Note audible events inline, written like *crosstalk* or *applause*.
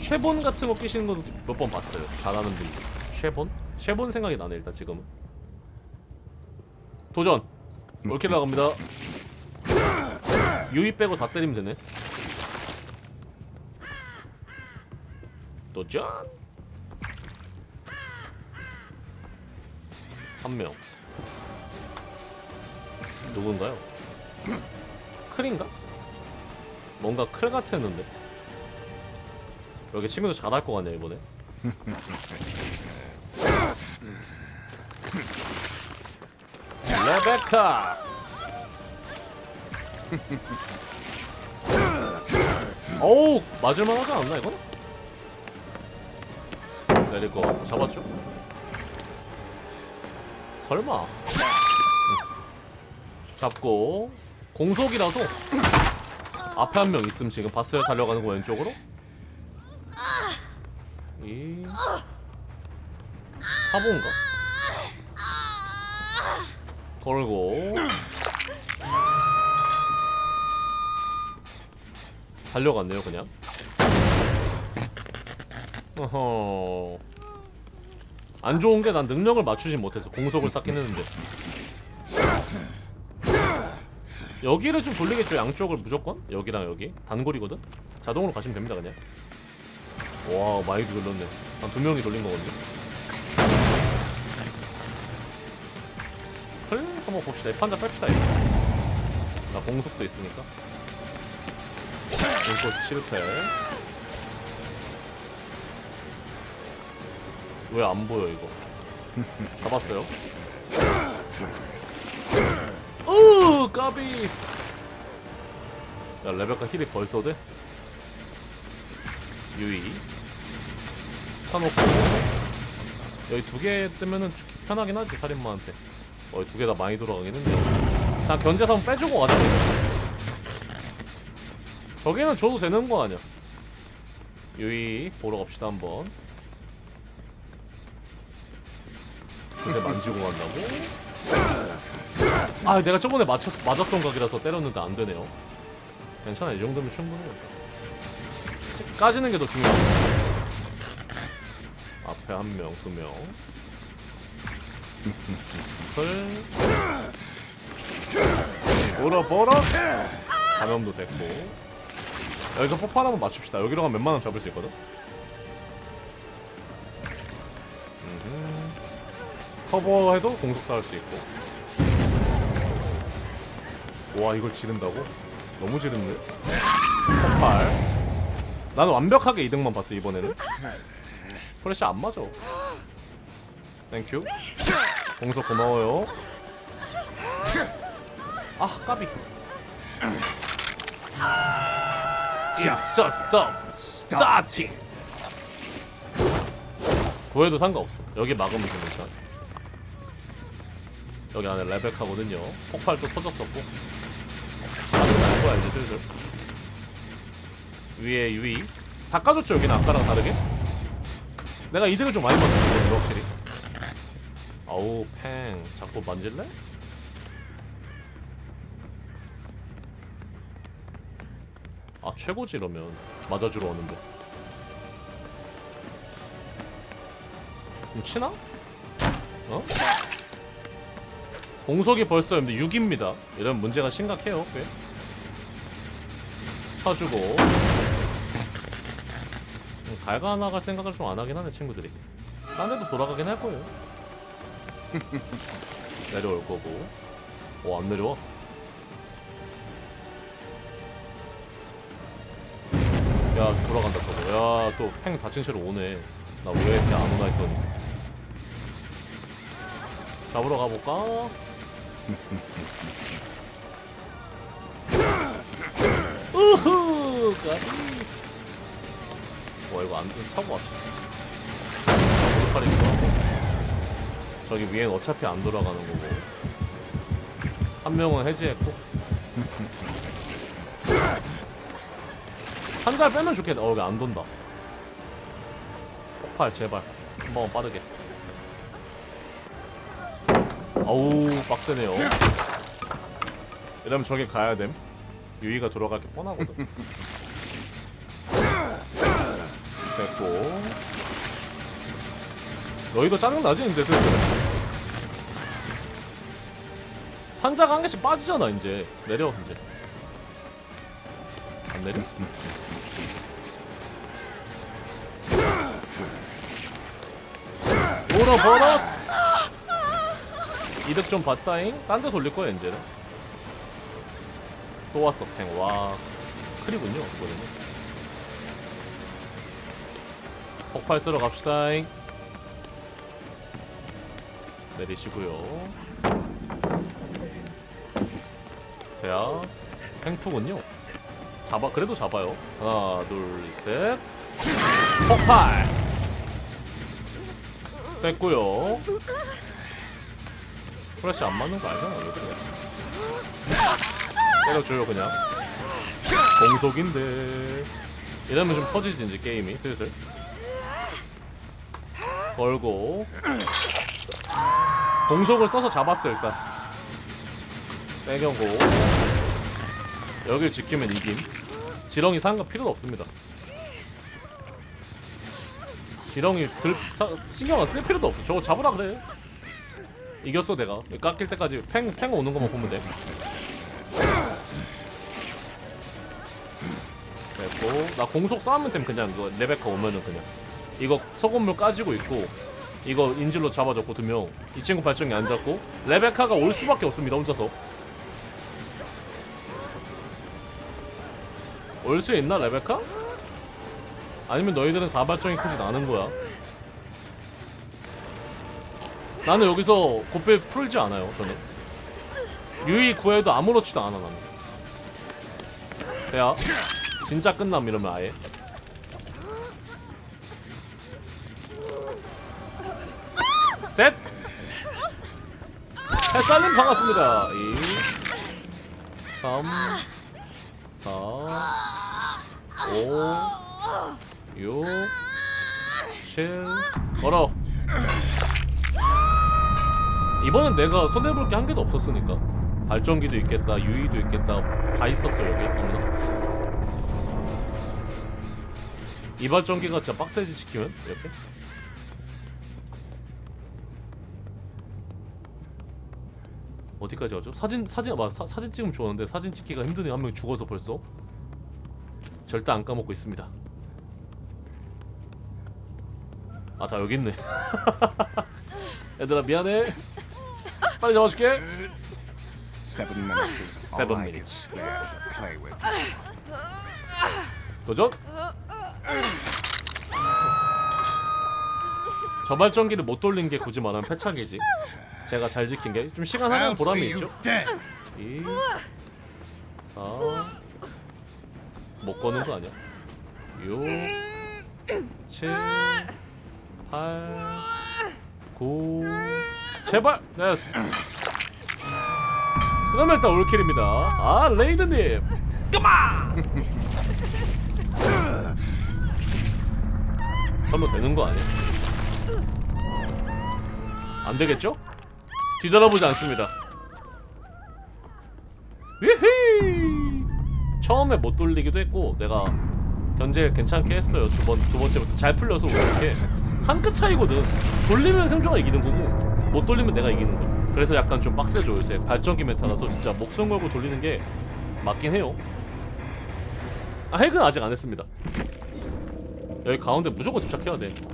쉐본 같은 거 끼시는 거몇번 봤어요. 잘하는 분들. 쉐본? 쉐본 생각이 나네 일단 지금은. 도전. 올킬 나갑니다. 유이 빼고 다 때리면 되네. 도전. 한 명. 누군가요? 클인가? 뭔가 클 같았는데. 여기 친구도 잘할 것 같네 이번에. 레베카. 어우 맞을만 하지 않나 이건? 내릴 거 잡았죠? 설마 잡고 공속이라서 앞에 한 명 있음 지금 봤어요 달려가는 거 왼쪽으로 이 사본가? 걸고. 달려갔네요 그냥. 어허. 안 좋은 게 난 능력을 맞추지 못해서 공속을 쌓긴 했는데. 여기를 좀 돌리겠죠 양쪽을 무조건? 여기랑 여기? 단골이거든? 자동으로 가시면 됩니다 그냥. 와 많이 돌렸네. 한 두 명이 돌린 거거든요 한번 봅시다. 판자 뺍시다 이거. 나 공속도 있으니까. 인코스 실패. 왜 안 보여 이거? 잡았어요? 으 까비! 야 레베카 힐이 벌써 돼? 유이. 차놓고. 여기 두 개 뜨면은 편하긴 하지 살인마한테 어 두 개 다 많이 돌아가긴 했네 견제사 한번 빼주고 가자 저기는 줘도 되는 거 아니야? 유이 보러 갑시다 한번. 그새 만지고 간다고? 아 내가 저번에 맞췄, 맞았던 각이라서 때렸는데 안 되네요. 괜찮아 이 정도면 충분해요 까지는 게 더 중요해. 앞에 한 명, 두 명. 설. 보러 보러. 감염도 됐고. 여기서 폭발 한번 맞춥시다. 여기로 가면 웬만하면 잡을 수 있거든. 음흠. 커버해도 공속 쌓을 수 있고. 와 이걸 지른다고? 너무 지른데? 폭발. 나는 완벽하게 이득만 봤어 이번에는. 프레시 안 맞아. 땡큐. 공석 고마워요. 아 까비. The starting. 구해도 상관없어. 여기 막으면 좀 괜찮아. 여기 안에 레벨카거든요. 폭발도 터졌었고. 날 거야 이제 슬슬. 위에 유이. 다 까졌죠 여기는 아까랑 다르게? 내가 이득을 좀 많이 봤어 확실히 아우 팽 자꾸 만질래? 아 최고지 이러면 맞아주러 오는데 좀 치나? 어? 공속이 벌써 6입니다 이러면 문제가 심각해요 꽤 쳐주고 음, 갈가 나갈 생각을 좀 안 하긴 하네 친구들이. 딴 데도 돌아가긴 할 거예요. *laughs* 내려올 거고. 오 안 내려와. 야 돌아간다 저거. 야 또 팽 다친 채로 오네. 나 왜 이렇게 안 오나 했더니. 잡으러 가볼까? *laughs* 우후. 와 이거 안 차고 왔어. 팔이기도 하고. 저기 위엔 어차피 안 돌아가는 거고. 한 명은 해지했고. 한 잘 빼면 좋겠다. 어 여기 안 돈다. 폭발 제발 한 번 빠르게. 아우 빡세네요. 이러면 저기 가야 됨. 유이가 돌아갈 게 뻔하거든. 됐고 너희도 짜증나지 이제 슬슬 판자가 한 개씩 빠지잖아 이제. 내려 이제. 안 내려? 버너스! 이득 좀 봤다잉? 딴 데 돌릴 거야 이제는. 또 왔어 팽와 크리군요 이거는. 폭발 쓰러 갑시다잉. 내리시고요 야 팽프군요. 잡아 그래도 잡아요. 하나 둘 셋. 폭발! 됐고요. 프레시 안 맞는 거 알잖아 왜 그래 때려줘요 그냥. 공속인데. 이러면 좀 터지지 이제 게임이. 슬슬. 걸고. 공속을 써서 잡았어 일단 빼겨고. 여길 지키면 이김. 지렁이 거 필요도 없습니다. 지렁이 들 사, 신경 안 쓸 필요도 없어. 저거 잡으라 그래. 이겼어 내가. 깎일 때까지 팽, 팽 오는 것만 보면 돼. 됐고. 나 공속 쌓으면 됨 그냥 이거 레베카 오면은 그냥. 이거 소금물 까지고 있고 이거 인질로 잡아줬고 두명. 이 친구 발정이 안 잡고 레베카가 올 수밖에 없습니다 혼자서 올 수 있나 레베카? 아니면 너희들은 사발정이 크진 않은 거야? 나는 여기서 곱벨 풀지 않아요 저는. 유이 구해도 아무렇지도 않아 나는. 야 진짜 끝남 이러면 아예. 셋! 햇살님 반갑습니다. 2 3 4 5 6 7 걸어. 이번엔 내가 손해볼 게 한 개도 없었으니까. 발전기도 있겠다 유이도 있겠다 다 있었어 여기. 아무나 이 발전기가 진짜 빡세지 시키면? 이렇게? 어디까지 가죠? 사진 사진 맞 사, 사진 찍으면 좋았는데 사진 찍기가 힘드네 한 명 죽어서 벌써 절대 안 까먹고 있습니다. 아 다 여기 있네. *laughs* 얘들아 미안해. 빨리 잡아줄게. Seven *laughs* minutes is all Seven I can minutes. spare to play with. 도전. 저발전기를 못 돌린 게 굳이 말하면 패착이지. 제가 잘 지킨 게. 좀 시간 I'll 보람이 있죠? dead. 2 4 못 거는 거 아니야? 6 7 8 9 제발! 됐어 그러면 일단 올킬입니다. 아 레이드님! 끄마 설마 되는 거 아니야? 안 되겠죠? 뒤돌아보지 않습니다. 위히 처음에 못 돌리기도 했고 내가 견제 괜찮게 했어요. 두 번 두 번째부터 잘 풀려서 이렇게 한 끗 차이거든. 돌리면 생존가 이기는 거고 못 돌리면 내가 이기는 거야. 그래서 약간 좀 빡세죠 요새. 발전기 메타라서 진짜 목숨 걸고 돌리는 게 맞긴 해요. 아 핵은 아직 안 했습니다. 여기 가운데 무조건 집착해야 돼